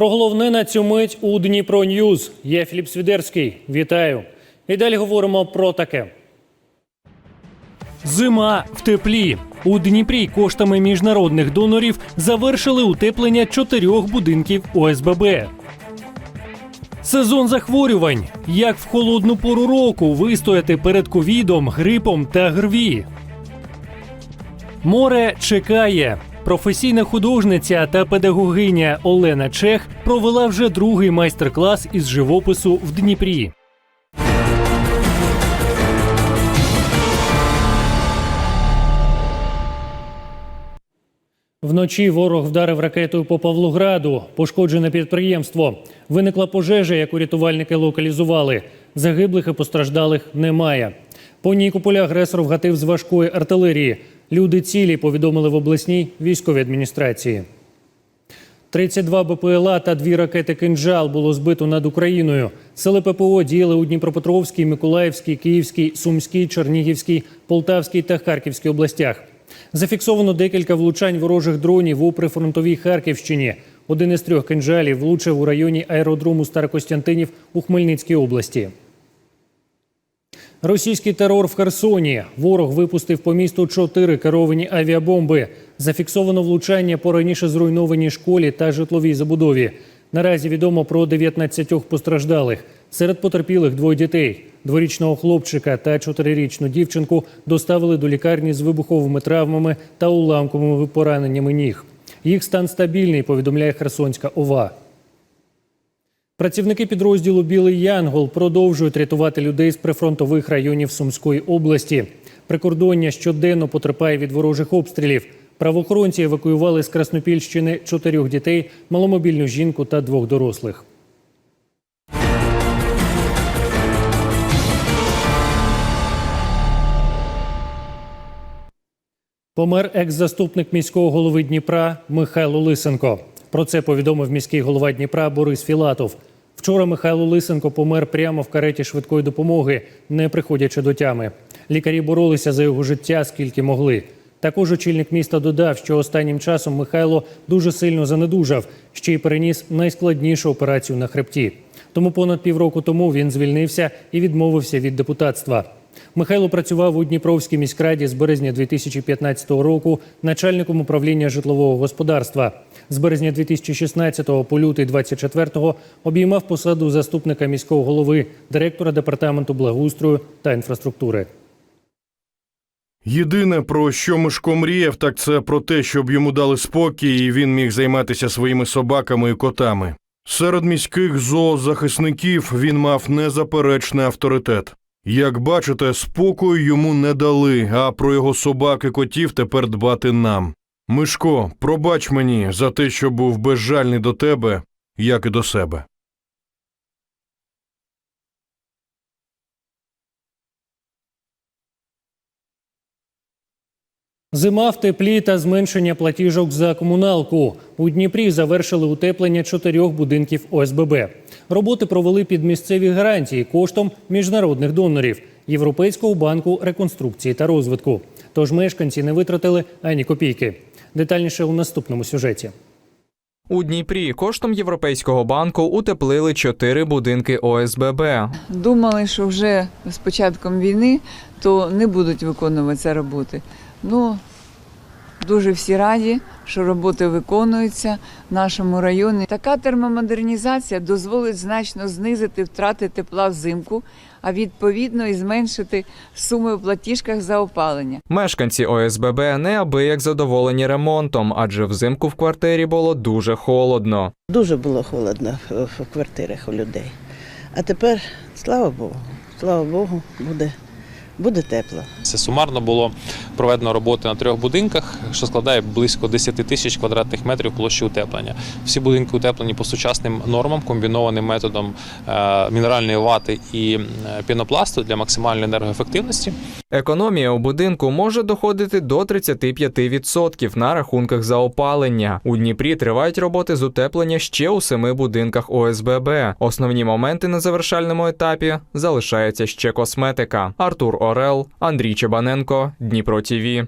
Про головне на цю мить у Дніпро Ньюз. Я Філіп Свідерський. Вітаю. І далі говоримо про таке. Зима в теплі. У Дніпрі коштами міжнародних донорів завершили утеплення чотирьох будинків ОСББ. Сезон захворювань. Як в холодну пору року вистояти перед ковідом, грипом та ГРВІ. Море чекає. Професійна художниця та педагогиня Олена Чех провела вже другий майстер-клас із живопису в Дніпрі. Вночі ворог вдарив ракетою по Павлограду. Пошкоджене підприємство. Виникла пожежа, яку рятувальники локалізували. Загиблих і постраждалих немає. По Нікополі агресор вгатив з важкої артилерії. Люди цілі повідомили в обласній військовій адміністрації. 32 БПЛА та дві ракети «Кинжал» було збито над Україною. Сили ППО діяли у Дніпропетровській, Миколаївській, Київській, Сумській, Чернігівській, Полтавській та Харківській областях. Зафіксовано декілька влучань ворожих дронів у прифронтовій Харківщині. Один із трьох кинжалів влучив у районі аеродрому Старокостянтинів у Хмельницькій області. Російський терор в Херсоні. Ворог випустив по місту чотири керовані авіабомби. Зафіксовано влучання по раніше зруйнованій школі та житловій забудові. Наразі відомо про 19 постраждалих. Серед потерпілих двоє дітей. Дворічного хлопчика та чотирирічну дівчинку доставили до лікарні з вибуховими травмами та уламковими пораненнями ніг. Їх стан стабільний, повідомляє Херсонська ОВА. Працівники підрозділу Білий Янгол продовжують рятувати людей з прифронтових районів Сумської області. Прикордоння щоденно потерпає від ворожих обстрілів. Правоохоронці евакуювали з Краснопільщини чотирьох дітей, маломобільну жінку та двох дорослих. Помер екс-заступник міського голови Дніпра Михайло Лисенко. Про це повідомив міський голова Дніпра Борис Філатов. Вчора Михайло Лисенко помер прямо в кареті швидкої допомоги, не приходячи до тями. Лікарі боролися за його життя скільки могли. Також очільник міста додав, що останнім часом Михайло дуже сильно занедужав, ще й переніс найскладнішу операцію на хребті. Тому понад півроку тому він звільнився і відмовився від депутатства. Михайло працював у Дніпровській міськраді з березня 2015 року начальником управління житлового господарства. З березня 2016 по лютий 24 обіймав посаду заступника міського голови, директора департаменту благоустрою та інфраструктури. Єдине, про що Мишко мріяв, так це про те, щоб йому дали спокій, і він міг займатися своїми собаками і котами. Серед міських зоозахисників він мав незаперечний авторитет. Як бачите, спокою йому не дали, а про його собак і котів тепер дбати нам. Мишко, пробач мені за те, що був безжальний до тебе, як і до себе. Зима в теплі та зменшення платіжок за комуналку. У Дніпрі завершили утеплення чотирьох будинків ОСББ. Роботи провели під місцеві гарантії коштом міжнародних донорів Європейського банку реконструкції та розвитку. Тож мешканці не витратили ані копійки. Детальніше у наступному сюжеті. У Дніпрі коштом Європейського банку утеплили чотири будинки ОСББ. Думали, що вже з початком війни то не будуть виконуватися роботи. Ну, дуже всі раді, що роботи виконуються в нашому районі. Така термомодернізація дозволить значно знизити втрати тепла взимку, а відповідно і зменшити суми в платіжках за опалення. Мешканці ОСББ неабияк задоволені ремонтом, адже взимку в квартирі було дуже холодно. Дуже було холодно в в квартирах у людей. А тепер, слава Богу, слава Богу, буде, буде тепло. Це сумарно було проведено роботи на трьох будинках, що складає близько 10 тисяч квадратних метрів площі утеплення. Всі будинки утеплені по сучасним нормам, комбінованим методом е, мінеральної вати і е, пінопласту для максимальної енергоефективності. Економія у будинку може доходити до 35% на рахунках за опалення. У Дніпрі тривають роботи з утеплення ще у семи будинках ОСББ. Основні моменти на завершальному етапі залишається ще косметика. Артур Орел, Андрій Чебаненко, Дніпро ТІВІ.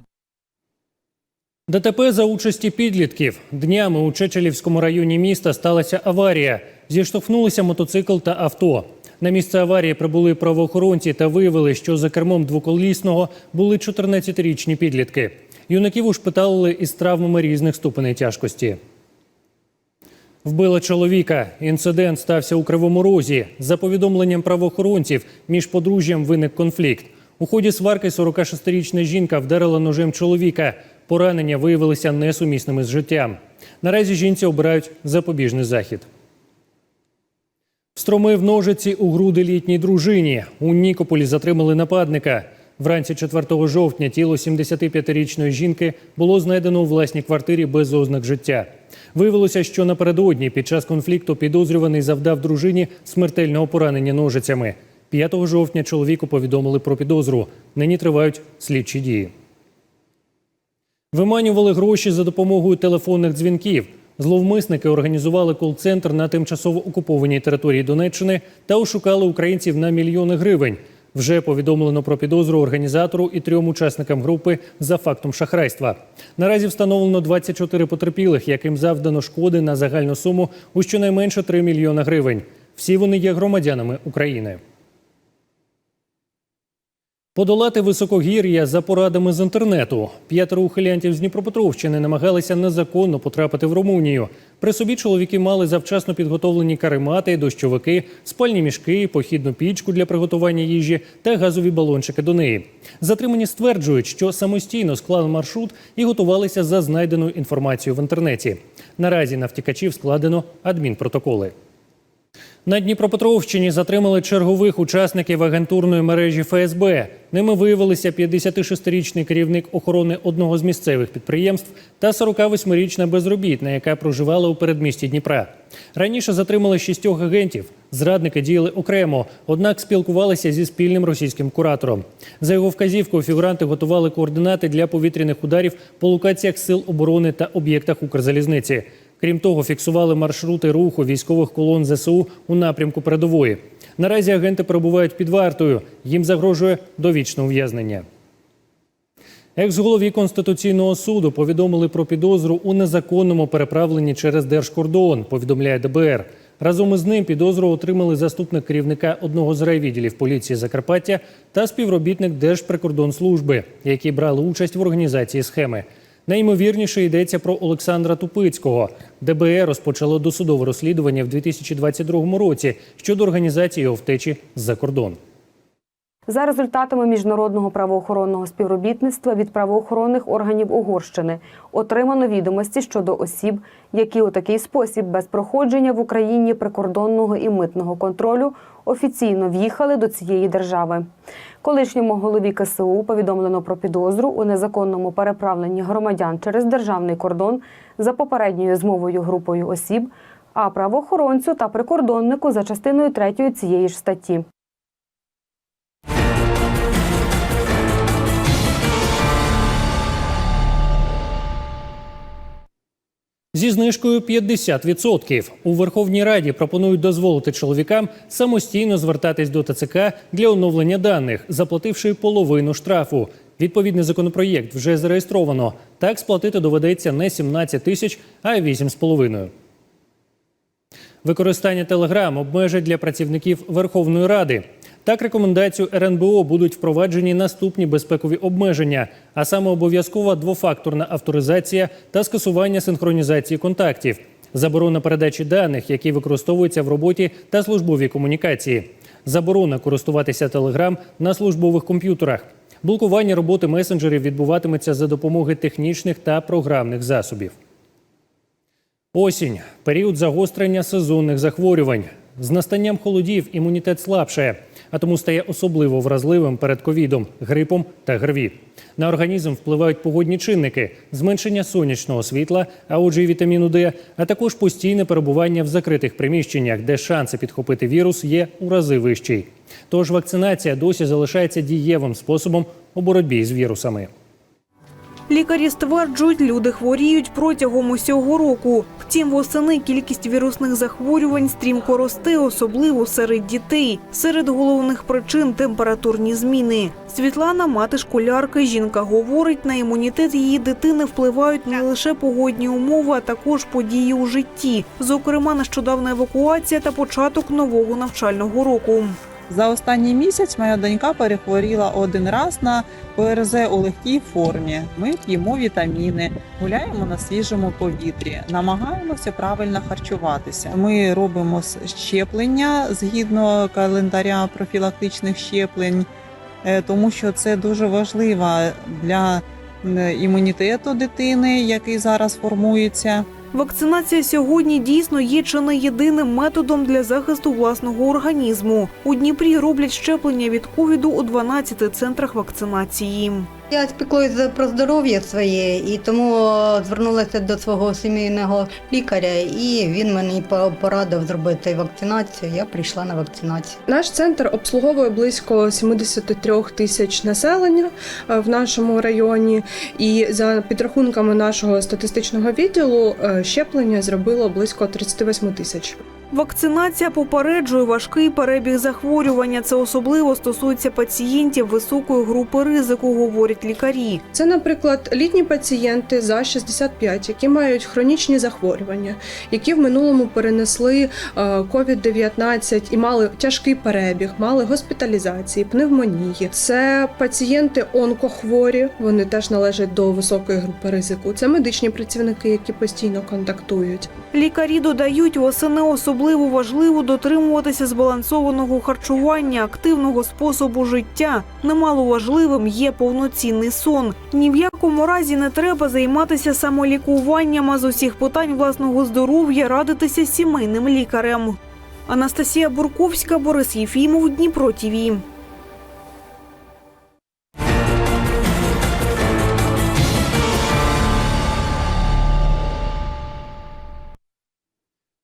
ДТП за участі підлітків. Днями у Чечелівському районі міста сталася аварія. Зіштовхнулися мотоцикл та авто. На місце аварії прибули правоохоронці та виявили, що за кермом двоколісного були 14-річні підлітки. Юнаків ушпиталили із травмами різних ступеней тяжкості. Вбила чоловіка. Інцидент стався у Кривому Розі. За повідомленням правоохоронців, між подружжям виник конфлікт. У ході сварки 46-річна жінка вдарила ножем чоловіка. Поранення виявилися несумісними з життям. Наразі жінці обирають запобіжний захід. Встромив ножиці у груди літній дружині. У Нікополі затримали нападника. Вранці 4 жовтня тіло 75-річної жінки було знайдено у власній квартирі без ознак життя. Виявилося, що напередодні під час конфлікту підозрюваний завдав дружині смертельного поранення ножицями. 5 жовтня чоловіку повідомили про підозру. Нині тривають слідчі дії. Виманювали гроші за допомогою телефонних дзвінків. Зловмисники організували кол-центр на тимчасово окупованій території Донеччини та ошукали українців на мільйони гривень. Вже повідомлено про підозру організатору і трьом учасникам групи за фактом шахрайства. Наразі встановлено 24 потерпілих, яким завдано шкоди на загальну суму у щонайменше 3 мільйона гривень. Всі вони є громадянами України. Подолати високогір'я за порадами з інтернету. П'ятеро ухилянтів з Дніпропетровщини намагалися незаконно потрапити в Румунію. При собі чоловіки мали завчасно підготовлені каремати, дощовики, спальні мішки, похідну пічку для приготування їжі та газові балончики до неї. Затримані стверджують, що самостійно склали маршрут і готувалися за знайденою інформацією в інтернеті. Наразі на втікачів складено адмінпротоколи. На Дніпропетровщині затримали чергових учасників агентурної мережі ФСБ. Ними виявилися 56-річний керівник охорони одного з місцевих підприємств та 48-річна безробітна, яка проживала у передмісті Дніпра. Раніше затримали шістьох агентів. Зрадники діяли окремо, однак спілкувалися зі спільним російським куратором. За його вказівкою фігуранти готували координати для повітряних ударів по локаціях сил оборони та об'єктах Укрзалізниці. Крім того, фіксували маршрути руху військових колон ЗСУ у напрямку передової. Наразі агенти перебувають під вартою. Їм загрожує довічне ув'язнення. Екс-голові Конституційного суду повідомили про підозру у незаконному переправленні через держкордон, повідомляє ДБР. Разом із ним підозру отримали заступник керівника одного з райвідділів поліції Закарпаття та співробітник Держприкордонслужби, які брали участь в організації схеми. Найімовірніше йдеться про Олександра Тупицького. ДБР розпочало досудове розслідування в 2022 році щодо організації його втечі з-за кордон. За результатами міжнародного правоохоронного співробітництва від правоохоронних органів Угорщини отримано відомості щодо осіб, які у такий спосіб без проходження в Україні прикордонного і митного контролю офіційно в'їхали до цієї держави. Колишньому голові КСУ повідомлено про підозру у незаконному переправленні громадян через державний кордон за попередньою змовою групою осіб, а правоохоронцю та прикордоннику за частиною 3 цієї ж статті. Зі знижкою 50% у Верховній Раді пропонують дозволити чоловікам самостійно звертатись до ТЦК для оновлення даних, заплативши половину штрафу. Відповідний законопроєкт вже зареєстровано. Так сплатити доведеться не 17 тисяч, а 8,5. Використання Телеграм обмежать для працівників Верховної Ради. Так, рекомендацію РНБО будуть впроваджені наступні безпекові обмеження, а саме обов'язкова двофакторна авторизація та скасування синхронізації контактів, заборона передачі даних, які використовуються в роботі та службовій комунікації, заборона користуватися Телеграм на службових комп'ютерах. Блокування роботи месенджерів відбуватиметься за допомогою технічних та програмних засобів. Осінь період загострення сезонних захворювань. З настанням холодів імунітет слабшає, а тому стає особливо вразливим перед ковідом, грипом та ГРВІ. На організм впливають погодні чинники, зменшення сонячного світла, а отже, і вітаміну Д, а також постійне перебування в закритих приміщеннях, де шанси підхопити вірус є у рази вищий. Тож вакцинація досі залишається дієвим способом у боротьбі з вірусами. Лікарі стверджують, люди хворіють протягом усього року. Втім, восени кількість вірусних захворювань стрімко росте, особливо серед дітей. Серед головних причин температурні зміни. Світлана, мати школярки, жінка говорить, на імунітет її дитини впливають не лише погодні умови, а також події у житті. Зокрема, нещодавна евакуація та початок нового навчального року. За останній місяць моя донька перехворіла один раз на ПРЗ у легкій формі. Ми п'ємо вітаміни, гуляємо на свіжому повітрі, намагаємося правильно харчуватися. Ми робимо щеплення згідно календаря профілактичних щеплень, е, тому що це дуже важливо для імунітету дитини, який зараз формується. Вакцинація сьогодні дійсно є чи не єдиним методом для захисту власного організму. У Дніпрі роблять щеплення від ковіду у 12 центрах вакцинації. Я спіклуюся про здоров'я своє і тому е, звернулася до свого сімейного лікаря, і він мені по- порадив зробити вакцинацію. Я прийшла на вакцинацію. Наш центр обслуговує близько 73 тисяч населення е, в нашому районі, і за підрахунками нашого статистичного відділу е, щеплення зробило близько 38 тисяч. Вакцинація попереджує важкий перебіг захворювання. Це особливо стосується пацієнтів високої групи ризику, говорять лікарі. Це, наприклад, літні пацієнти за 65, які мають хронічні захворювання, які в минулому перенесли е, COVID-19 і мали тяжкий перебіг, мали госпіталізації, пневмонії. Це пацієнти онкохворі, вони теж належать до високої групи ризику. Це медичні працівники, які постійно контактують. Лікарі додають, восени особливо важливо дотримуватися збалансованого харчування, активного способу життя. Немало важливим є повноцінний сон. Ні в якому разі не треба займатися самолікуванням, а з усіх питань власного здоров'я радитися сімейним лікарем. Анастасія Бурковська, Борис Єфімов, Дніпро ТІВІ.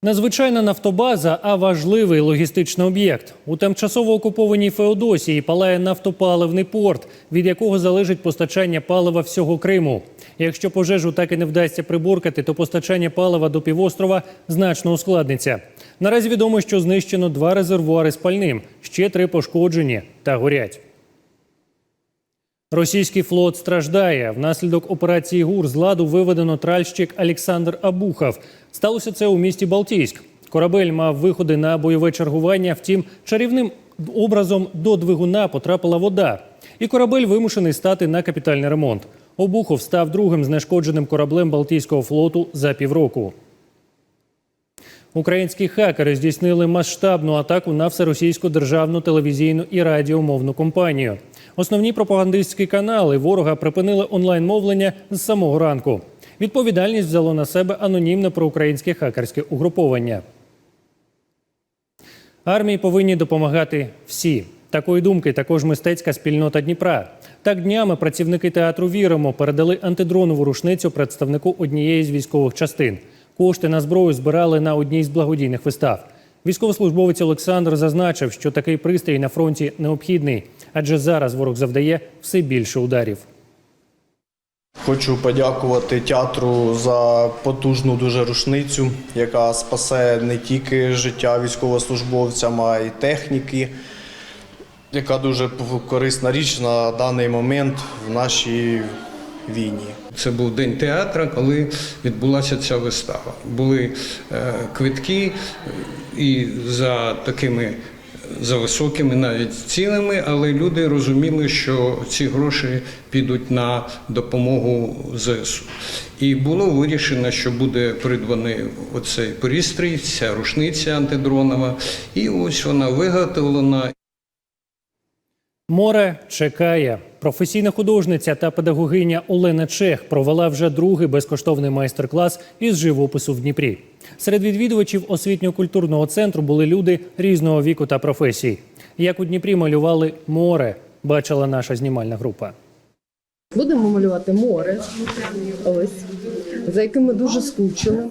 Незвичайна нафтобаза, а важливий логістичний об'єкт. У тимчасово окупованій Феодосії палає нафтопаливний порт, від якого залежить постачання палива всього Криму. Якщо пожежу так і не вдасться приборкати, то постачання палива до півострова значно ускладниться. Наразі відомо, що знищено два резервуари з пальним, ще три пошкоджені та горять. Російський флот страждає. Внаслідок операції ГУР з ладу виведено тральщик Олександр Абухов. Сталося це у місті Балтійськ. Корабель мав виходи на бойове чергування. Втім, чарівним образом до двигуна потрапила вода, і корабель вимушений стати на капітальний ремонт. Обухов став другим знешкодженим кораблем Балтійського флоту за півроку. Українські хакери здійснили масштабну атаку на всеросійську державну телевізійну і радіомовну компанію. Основні пропагандистські канали ворога припинили онлайн-мовлення з самого ранку. Відповідальність взяло на себе анонімне проукраїнське хакерське угруповання. Армії повинні допомагати всі. Такої думки також мистецька спільнота Дніпра. Так днями працівники театру Віримо передали антидронову рушницю представнику однієї з військових частин. Кошти на зброю збирали на одній з благодійних вистав. Військовослужбовець Олександр зазначив, що такий пристрій на фронті необхідний, адже зараз ворог завдає все більше ударів. Хочу подякувати театру за потужну дуже рушницю, яка спасе не тільки життя військовослужбовцям, а й техніки, яка дуже корисна річ на даний момент в нашій війні. Це був день театра, коли відбулася ця вистава. Були е, квитки е, і за такими за високими навіть цінами, але люди розуміли, що ці гроші підуть на допомогу ЗСУ. І було вирішено, що буде придбаний оцей пристрій, ця рушниця антидронова, і ось вона виготовлена. Море чекає. Професійна художниця та педагогиня Олена Чех провела вже другий безкоштовний майстер-клас із живопису в Дніпрі. Серед відвідувачів освітньо-культурного центру були люди різного віку та професій. Як у Дніпрі малювали море, бачила наша знімальна група. Будемо малювати море, ось за яким ми дуже скучили.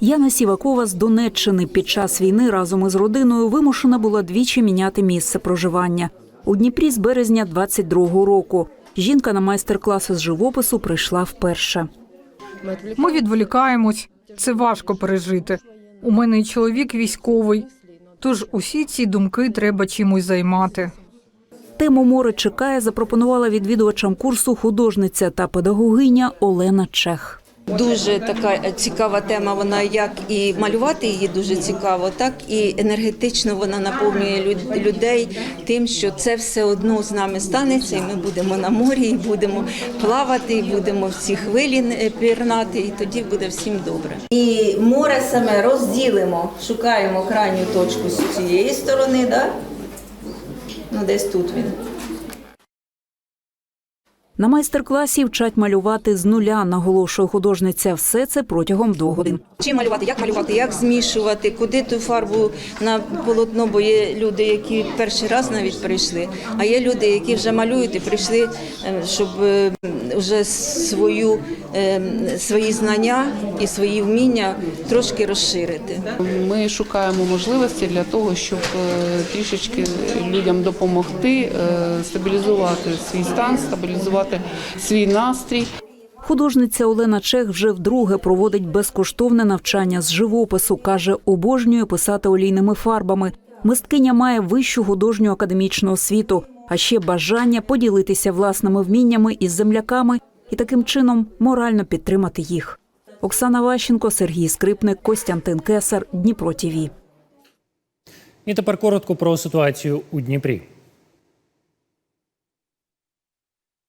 Яна Сівакова з Донеччини під час війни разом із родиною вимушена була двічі міняти місце проживання. У Дніпрі з березня 22-го року. Жінка на майстер-класи з живопису прийшла вперше. Ми відволікаємось. Це важко пережити. У мене і чоловік військовий, тож усі ці думки треба чимось займати. Тему море чекає запропонувала відвідувачам курсу художниця та педагогиня Олена Чех. Дуже така цікава тема. Вона як і малювати її дуже цікаво, так і енергетично вона наповнює людей тим, що це все одно з нами станеться, і ми будемо на морі, і будемо плавати, і будемо в ці хвилі пірнати, і тоді буде всім добре. І море саме розділимо, шукаємо крайню точку з цієї сторони, да? ну десь тут він. На майстер-класі вчать малювати з нуля, наголошує художниця. Все це протягом двох годин. Чим малювати, як малювати, як змішувати, куди ту фарбу на полотно, бо є люди, які перший раз навіть прийшли, а є люди, які вже малюють і прийшли, е, щоб е, вже свою, свої знання і свої вміння трошки розширити. Ми шукаємо можливості для того, щоб е, трішечки людям допомогти е, стабілізувати свій стан, стабілізувати свій настрій. Художниця Олена Чех вже вдруге проводить безкоштовне навчання з живопису. каже, обожнює писати олійними фарбами. Мисткиня має вищу художню академічну освіту, а ще бажання поділитися власними вміннями із земляками і таким чином морально підтримати їх. Оксана Ващенко, Сергій Скрипник, Костянтин Кесар, Дніпро ТІВІ. І тепер коротко про ситуацію у Дніпрі.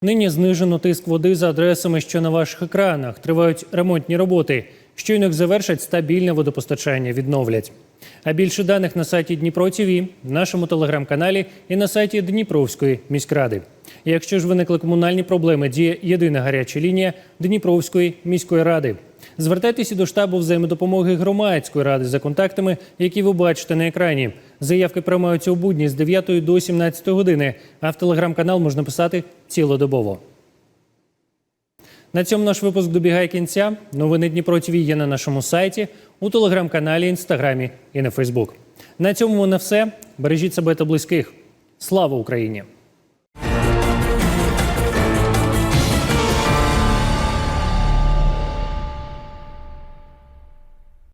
Нині знижено тиск води за адресами, що на ваших екранах. Тривають ремонтні роботи. Щойно їх завершать стабільне водопостачання, відновлять. А більше даних на сайті Дніпро ТІВІ, нашому телеграм-каналі і на сайті Дніпровської міськради. Якщо ж виникли комунальні проблеми, діє єдина гаряча лінія Дніпровської міської ради. Звертайтеся до штабу взаємодопомоги громадської ради за контактами, які ви бачите на екрані. Заявки приймаються у будні з 9 до 17 години, а в телеграм-канал можна писати цілодобово. На цьому наш випуск добігає кінця. Новини Дніпро ТВ є на нашому сайті, у телеграм-каналі, інстаграмі і на Фейсбук. На цьому на все. Бережіть себе та близьких. Слава Україні!